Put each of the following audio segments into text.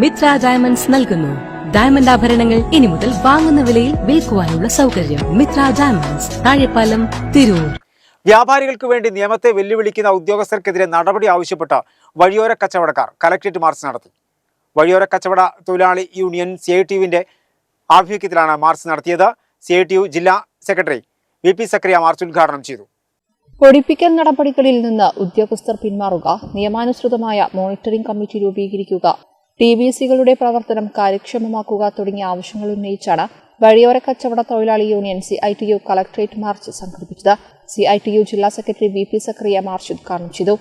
Mitra diamonds നൽകുന്നു. Diamond ആഭരണങ്ങൾ ഇനി മുതൽ വാങ്ങുന്ന വിലയിൽ വിൽക്കുവാനുള്ള സൗകര്യം മിത്ര ഡയമണ്ട്സ് താഴെപ്പാലം തിരൂർ. വ്യാപാരികൾക്ക് വേണ്ടി നിയമത്തെ വെല്ലുവിളിക്കുന്ന ഉദ്യോഗസ്ഥർക്കെതിരെ നടപടി ആവശ്യപ്പെട്ട വഴിയോര കച്ചവടക്കാർ കലക്ട്രേറ്റ് മാർച്ച് നടത്തി. വഴിയോര കച്ചവട തൊഴിലാളി യൂണിയൻ സി ഐ ടി യുവിന്റെ ആഭിമുഖ്യത്തിലാണ് മാർച്ച് നടത്തിയത്. സി ഐ ടി യു ജില്ലാ സെക്രട്ടറി വി പി സക്രിയ മാർച്ച് ഉദ്ഘാടനം ചെയ്തു. പൊടിപ്പിക്കൽ നടപടികളിൽ നിന്ന് ഉദ്യോഗസ്ഥർ പിന്മാറുക നിയമാനുസൃതമായ മോണിറ്ററിംഗ് കമ്മിറ്റി രൂപീകരിക്കുക ടി ബി സികളുടെ പ്രവർത്തനം കാര്യക്ഷമമാക്കുക തുടങ്ങിയ ആവശ്യങ്ങൾ ഉന്നയിച്ചാണ് വഴിയോര കച്ചവട തൊഴിലാളി union C I T U collectorate march സംഘടിപ്പിച്ചത്. സി ഐ ടി യു ജില്ലാ സെക്രട്ടറി വി പി സക്രിയ മാർച്ച് ഉദ്ഘാടനം ചെയ്തു.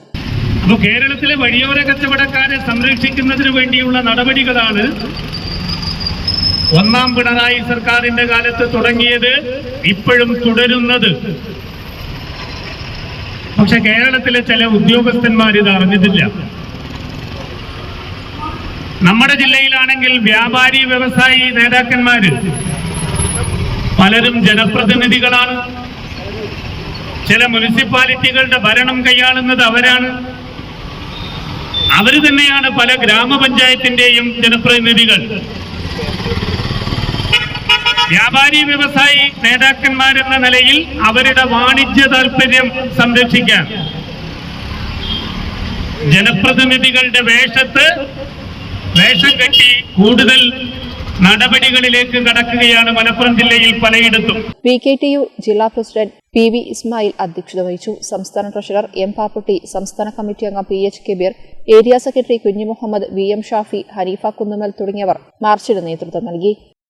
കേരളത്തിലെ വഴിയോര കച്ചവടക്കാരെ സംരക്ഷിക്കുന്നതിന് വേണ്ടിയുള്ള നടപടികളാണ് ഒന്നാം പിണറായി സർക്കാരിന്റെ കാലത്ത് തുടങ്ങിയത് ഇപ്പോഴും തുടരുന്നത്. പക്ഷെ കേരളത്തിലെ ചില ഉദ്യോഗസ്ഥന്മാർ ഇത് അറിഞ്ഞിട്ടില്ല. നമ്മുടെ ജില്ലയിലാണെങ്കിൽ വ്യാപാരി വ്യവസായി നേതാക്കന്മാര് പലരും ജനപ്രതിനിധികളാണ്. ചില മുനിസിപ്പാലിറ്റികളുടെ ഭരണം കൈയാളുന്നത് അവരാണ്. അവർ തന്നെയാണ് പല ഗ്രാമപഞ്ചായത്തിന്റെയും ജനപ്രതിനിധികൾ. വ്യാപാരി വ്യവസായി നേതാക്കന്മാരെന്ന നിലയിൽ അവരുടെ വാണിജ്യ താല്പര്യം സംരക്ഷിക്കാൻ ജനപ്രതിനിധികളുടെ വേഷത്ത് വേഷം കെട്ടി കൂടുതൽ നടപടികളിലേക്ക് കടക്കുകയാണ് മലപ്പുറം ജില്ലയിൽ പലയിടത്തും. പി കെ ടി യു ജില്ലാ പ്രസിഡന്റ് പി വി ഇസ്മായിൽ അധ്യക്ഷത വഹിച്ചു. സംസ്ഥാന ട്രഷറർ എം പാപ്പുട്ടി സംസ്ഥാന കമ്മിറ്റി അംഗം P H Kabeer area secretary Kunhimuhammed V M Shafi Haneefa Kunnumal തുടങ്ങിയവർ മാർച്ചിന് നേതൃത്വം നൽകി.